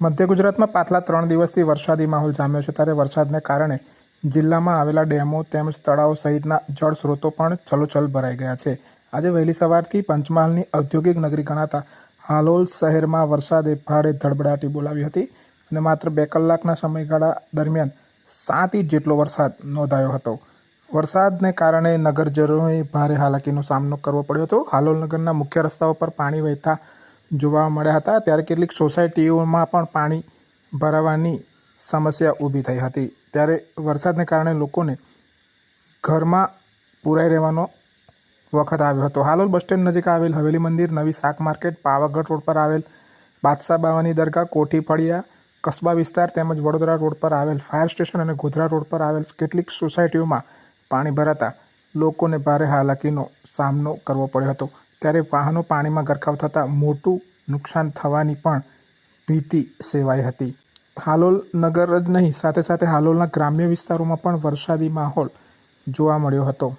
મધ્ય ગુજરાતમાં પાછલા ત્રણ દિવસથી વરસાદી માહોલ જામ્યો છે. ત્યારે વરસાદને કારણે જિલ્લામાં આવેલા ડેમો તેમજ તળાવો સહિતના જળ સ્ત્રોતો પણ છલોછલ ભરાઈ ગયા છે. આજે વહેલી સવારથી પંચમહાલની ઔદ્યોગિક નગરી ગણાતા હાલોલ શહેરમાં વરસાદે ભારે ધડબડાટી બોલાવી હતી અને માત્ર બે કલાકના સમયગાળા દરમિયાન સાત ઇંચ જેટલો વરસાદ નોંધાયો હતો. વરસાદને કારણે નગરજનોએ ભારે હાલાકીનો સામનો કરવો પડ્યો હતો. હાલોલ નગરના મુખ્ય રસ્તાઓ પર પાણી વહેતા જોવા મળ્યા હતા, ત્યારે કેટલીક સોસાયટીઓમાં પણ પાણી ભરાવાની સમસ્યા ઊભી થઈ હતી. ત્યારે વરસાદને કારણે લોકોને ઘરમાં પુરાઈ રહેવાનો વખત આવ્યો હતો. હાલોલ બસ સ્ટેન્ડ નજીક આવેલ હવેલી મંદિર, નવી શાક માર્કેટ, પાવાગઢ રોડ પર આવેલ બાદશાહ બાવાની દરગાહ કોઠી ફળિયા કસ્બા વિસ્તાર તેમજ વડોદરા રોડ પર આવેલ ફાયર સ્ટેશન અને ગોધરા રોડ પર આવેલ કેટલીક સોસાયટીઓમાં પાણી ભરાતા લોકોને ભારે હાલાકીનો સામનો કરવો પડ્યો હતો. ત્યારે વાહનો પાણીમાં ગરકાવ થતાં મોટું નુકસાન થવાની પણ ભીતિ સેવાઈ હતી. હાલોલ નગર જ નહીં, સાથે સાથે હાલોલના ગ્રામ્ય વિસ્તારોમાં પણ વરસાદી માહોલ જોવા મળ્યો હતો.